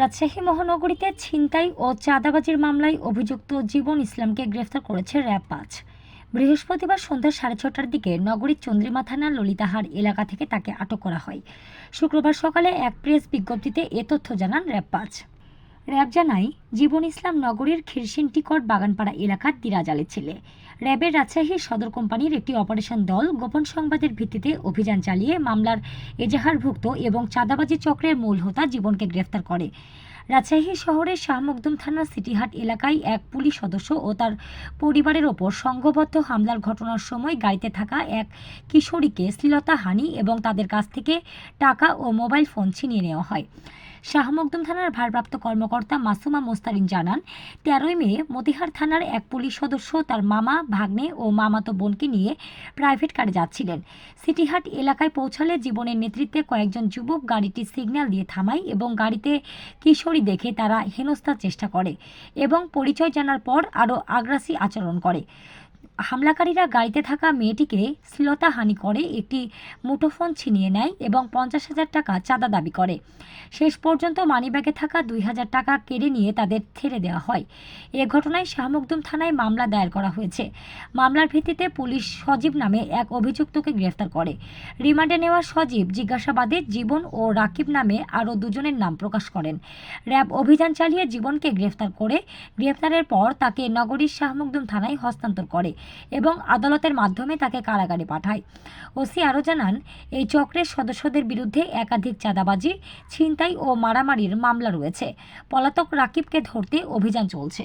রাজশাহী মহানগরীতে ছিনতাই ও চাঁদাবাজির মামলায় অভিযুক্ত জীবন ইসলামকে গ্রেফতার করেছে র্যাব পাঁচ। বৃহস্পতিবার সন্ধ্যা সাড়ে ছটার দিকে নগরীর চন্দ্রিমা থানার ললিতাহার এলাকা থেকে তাকে আটক করা হয়। শুক্রবার সকালে এক প্রেস বিজ্ঞপ্তিতে এ তথ্য জানান র্যাব পাঁচ। র্যাব জানায়, জীবন ইসলাম নগরীর খিরসিন টিকট বাগানপাড়া এলাকার দিরাজালের ছেলে। র্যাবের রাজশাহী সদর কোম্পানির একটি অপারেশন দল গোপন সংবাদের ভিত্তিতে অভিযান চালিয়ে মামলার এজাহারভুক্ত এবং চাঁদাবাজি চক্রের মূল হোতা জীবনকে গ্রেফতার করে। রাজশাহী শহরের শাহমকদুম থানার সিটিহাট এলাকায় এক পুলিশ সদস্য ও তার পরিবারের ওপর সংঘবদ্ধ হামলার ঘটনার সময় গাড়িতে থাকা এক কিশোরীকে শ্লীলতা, হানি এবং তাদের কাছ থেকে টাকা ও মোবাইল ফোন ছিনিয়ে নেওয়া হয়। শাহ মকদুম থানার ভারপ্রাপ্ত কর্মকর্তা মাসুমা মোস্তারিন জানান, তেরোই মে মতিহার থানার এক পুলিশ সদস্য তার মামা, ভাগ্নে ও মামাতো বোনকে নিয়ে প্রাইভেট কারে যাচ্ছিলেন। সিটিহাট এলাকায় পৌঁছালে জীবনের নেতৃত্বে কয়েকজন যুবক গাড়িটি সিগন্যাল দিয়ে থামায় এবং গাড়িতে কিশোরী দেখে তারা হেনস্থার চেষ্টা করে এবং পরিচয় জানার পর আরও আগ্রাসী আচরণ করে। হামলাকারীরা গাড়িতে থাকা মেয়েটিকে শ্লীলতাহানি করে একটি মুঠোফোন ছিনিয়ে নেয় এবং পঞ্চাশ হাজার টাকা চাঁদা দাবি করে। শেষ পর্যন্ত মানিব্যাগে থাকা দুই হাজার টাকা কেড়ে নিয়ে তাদের ছেড়ে দেওয়া হয়। এ ঘটনায় শাহমকদুম থানায় মামলা দায়ের করা হয়েছে। মামলার ভিত্তিতে পুলিশ সজীব নামে এক অভিযুক্তকে গ্রেফতার করে। রিমান্ডে নেওয়া সজীব জিজ্ঞাসাবাদে জীবন ও রাকিব নামে আরও দুজনের নাম প্রকাশ করেন। র্যাব অভিযান চালিয়ে জীবনকে গ্রেফতার করে গ্রেফতারের পর তাকে নগরীর শাহমকদুম থানায় হস্তান্তর করে। এবং আদালতের মাধ্যমে তাকে কারাগারে পাঠায়। ওসি আরও জানান, এই চক্রের সদস্যদের বিরুদ্ধে একাধিক চাঁদাবাজি, ছিনতাই ও মারামারির মামলা রয়েছে। পলাতক রাকিবকে ধরতে অভিযান চলছে।